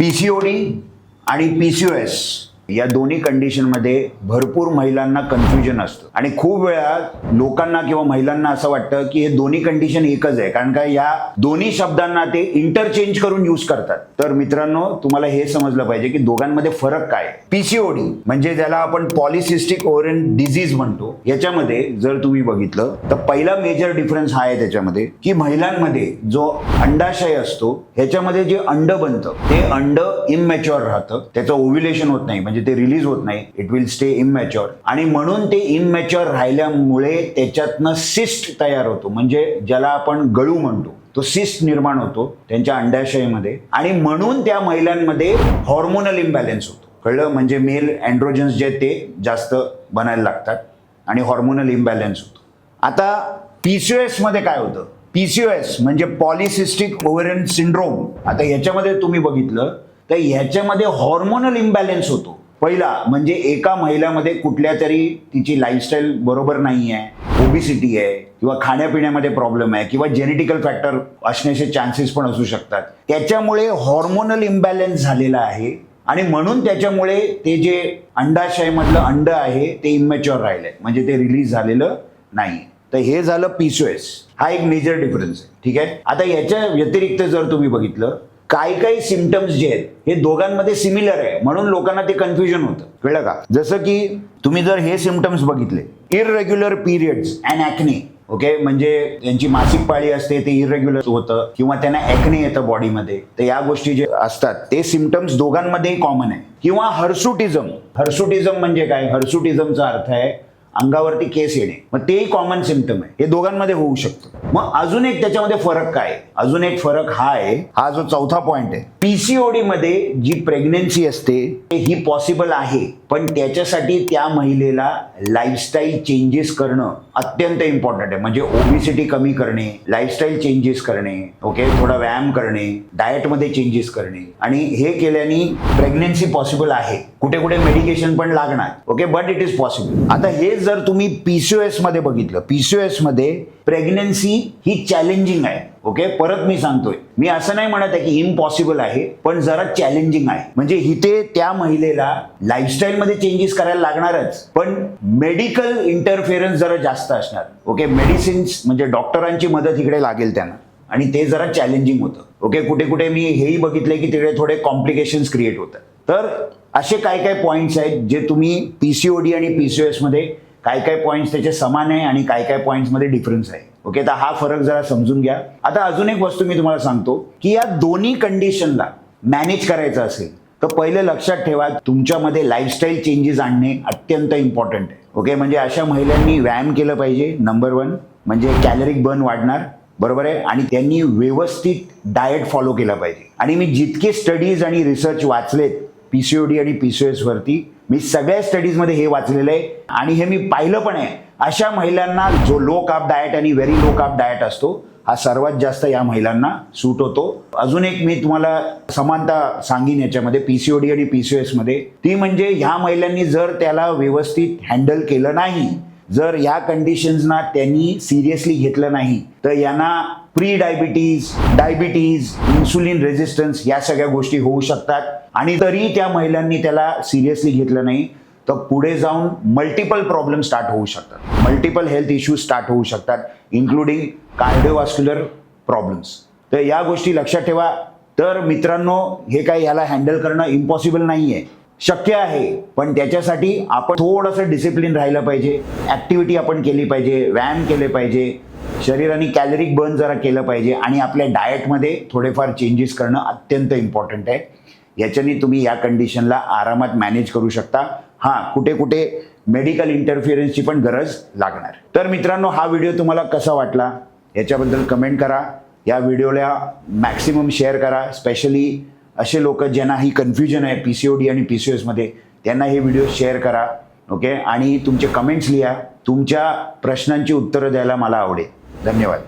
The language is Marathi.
पी सी ओ डी आणि पी सी यू एस या दोन्ही कंडिशनमध्ये भरपूर महिलांना कन्फ्युजन असतं. आणि खूप वेळा लोकांना किंवा महिलांना असं वाटतं की हे दोन्ही कंडिशन एकच आहे. कारण का या दोन्ही शब्दांना ते इंटरचेंज करून यूज करतात. तर मित्रांनो तुम्हाला हे समजलं पाहिजे की दोघांमध्ये फरक काय पीसीओडी म्हणजे ज्याला आपण पॉलिसिस्टिक ओरियन डिझीज म्हणतो याच्यामध्ये जर तुम्ही बघितलं तर पहिला मेजर डिफरन्स हा आहे त्याच्यामध्ये की महिलांमध्ये जो अंडाशय असतो ह्याच्यामध्ये जे अंड बनतं ते अंड इमॅच्युअर राहतं. त्याचं ओव्युलेशन होत नाही. म्हणजे म्हणजे ते रिलीज होत नाही. इट विल स्टे इमॅच्युअर आणि म्हणून ते इमॅच्युअर राहिल्यामुळे त्याच्यातनं सिस्ट तयार होतो. म्हणजे ज्याला आपण गळू म्हणतो. तो सिस्ट निर्माण होतो त्यांच्या अंडाशयमध्ये आणि म्हणून त्या महिलांमध्ये हॉर्मोनल इम्बॅलन्स होतो. कळलं? म्हणजे मेल अँड्रोजन्स जे ते जास्त बनायला लागतात. आणि हॉर्मोनल इम्बॅलन्स होतो. आता पीसीओएसमध्ये काय होतं? पीसीओएस म्हणजे पॉलिसिस्टिक ओव्हरन सिंड्रोम आता याच्यामध्ये तुम्ही बघितलं तर ह्याच्यामध्ये हॉर्मोनल इम्बॅलन्स होतो. पहिला म्हणजे एका महिलामध्ये कुठल्या तरी तिची लाईफस्टाईल बरोबर नाही आहे ओबिसिटी आहे किंवा खाण्यापिण्यामध्ये प्रॉब्लेम आहे किंवा जेनेटिकल फॅक्टर असण्याचे चान्सेस पण असू शकतात. त्याच्यामुळे हॉर्मोनल इम्बॅलन्स झालेला आहे आणि म्हणून त्याच्यामुळे ते जे अंडाशयमधलं अंड आहे ते इमॅच्युअर राहिलंय. म्हणजे ते रिलीज झालेलं नाही. तर हे झालं पीसीओएस हा एक मेजर डिफरन्स आहे. ठीक आहे? आता याच्या व्यतिरिक्त जर तुम्ही बघितलं काही काही सिमटम्स जे आहेत हे दोघांमध्ये सिमिलर आहे. म्हणून लोकांना ते कन्फ्युजन होतं. कळलं का? जसं की तुम्ही जर हे सिमटम्स बघितले irregular periods and acne okay म्हणजे त्यांची मासिक पाळी असते ते इरेग्युलर होतं किंवा त्यांना ॲक्ने येतं बॉडीमध्ये तर या गोष्टी जे असतात ते सिमटम्स दोघांमध्येही कॉमन आहे. किंवा हर्सुटिझम हर्सुटिझम म्हणजे काय? हर्सुटिझमचा अर्थ आहे अंगावरती केस येणे. मग तेही कॉमन सिमटम आहे. हे दोघांमध्ये होऊ शकतं. मग अजून एक त्याच्यामध्ये फरक काय अजून एक फरक हा आहे हा जो चौथा पॉइंट आहे. पीसीओडी मध्ये जी प्रेग्नेन्सी असते ही पॉसिबल आहे. पण त्याच्यासाठी त्या महिलेला लाईफस्टाईल चेंजेस करणं अत्यंत इम्पॉर्टंट आहे. म्हणजे ओबिसिटी कमी करणे लाईफस्टाईल चेंजेस करणे ओके थोडा व्यायाम करणे डाएटमध्ये चेंजेस करणे. आणि हे केल्याने प्रेग्नेन्सी पॉसिबल आहे. कुठे कुठे मेडिकेशन पण लागणार okay but it is possible आता हे जर तुम्ही पीसीओएसमध्ये बघितलं पीसीओएसमध्ये प्रेग्नेन्सी ही चॅलेंजिंग आहे ओके परत मी सांगतोय. मी असं नाही म्हणत आहे की इम्पॉसिबल आहे पण जरा चॅलेंजिंग आहे. म्हणजे इथे त्या महिलेला लाईफस्टाईल मध्ये चेंजेस करायला लागणारच पण मेडिकल इंटरफेरन्स जरा जास्त असणार ओके मेडिसिन्स म्हणजे डॉक्टरांची मदत इकडे लागेल त्यांना. आणि ते जरा चॅलेंजिंग होतं ओके कुठे कुठे मी हेही बघितलंय की तिकडे थोडे कॉम्प्लिकेशन्स क्रिएट होतात. तर असे काय काय पॉईंट्स आहेत जे तुम्ही पीसीओडी आणि पीसीओएसमध्ये काय काय पॉईंट्स त्याचे समान आहे आणि काय काय पॉईंट्समध्ये डिफरन्स आहे. ओके तर हा फरक जरा समजून घ्या. आता अजून एक वस्तू मी तुम्हाला सांगतो की या दोन्ही कंडिशनला मॅनेज करायचं असेल तर पहिले लक्षात ठेवा तुमच्यामध्ये लाईफस्टाईल चेंजेस आणणे अत्यंत इम्पॉर्टंट आहे. ओके म्हणजे अशा महिलांनी व्यायाम केलं पाहिजे नंबर वन म्हणजे कॅलरिक बर्न वाढणार बरोबर आहे? आणि त्यांनी व्यवस्थित डाएट फॉलो केला पाहिजे. आणि मी जितके स्टडीज आणि रिसर्च वाचलेत पी सी ओ डी आणि पी पीसीओएस वरती मी सगळ्या स्टडीजमध्ये हे वाचलेलं आहे. आणि हे मी पाहिलं पण आहे. अशा महिलांना जो लो काप डाएट आणि व्हेरी लो काप डाएट असतो हा सर्वात जास्त या महिलांना सूट होतो. अजून एक मी तुम्हाला समानता सांगीन याच्यामध्ये पीसीओडी आणि पी सी ओ मध्ये. ती म्हणजे ह्या महिलांनी जर त्याला व्यवस्थित हँडल केलं नाही जर या कंडिशन्सना त्यांनी सिरियसली घेतलं नाही तर यांना prediabetes diabetes insulin resistance या सगळ्या गोष्टी होऊ शकतात. आणि तरी त्या महिलांनी त्याला सिरियसली घेतलं नाही तर पुढे जाऊन मल्टिपल प्रॉब्लेम स्टार्ट होऊ शकतात. मल्टिपल हेल्थ इश्यूज स्टार्ट होऊ शकतात इन्क्लुडिंग कार्डिओवास्क्युलर प्रॉब्लेम्स तर या गोष्टी लक्षात ठेवा. तर मित्रांनो हे काही ह्याला हँडल करणं इम्पॉसिबल नाही आहे शक्य आहे पण त्याच्यासाठी आपण थोडंसं डिसिप्लिन राहिलं पाहिजे. ॲक्टिव्हिटी आपण केली पाहिजे व्यायाम केले पाहिजे. शरीराने कॅलरीक बर्न जरा केलं पाहिजे. आणि आपल्या डाएटमध्ये थोडेफार चेंजेस करणं अत्यंत इम्पॉर्टंट आहे. याच्याने तुम्ही या कंडिशनला आरामात मॅनेज करू शकता. हां कुठे कुठे मेडिकल इंटरफिअरन्सची पण गरज लागणार. तर मित्रांनो हा व्हिडिओ तुम्हाला कसा वाटला? याच्याबद्दल कमेंट करा. या व्हिडिओला मॅक्सिमम शेअर करा. स्पेशली असे लोक ज्यांना ही कन्फ्युजन आहे पी सी ओ डी आणि पी सी एसमध्ये त्यांना हे व्हिडिओ शेअर करा. ओके आणि तुमचे कमेंट्स लिहा. तुमच्या प्रश्नांची उत्तरं द्यायला मला आवडेल. धन्यवाद.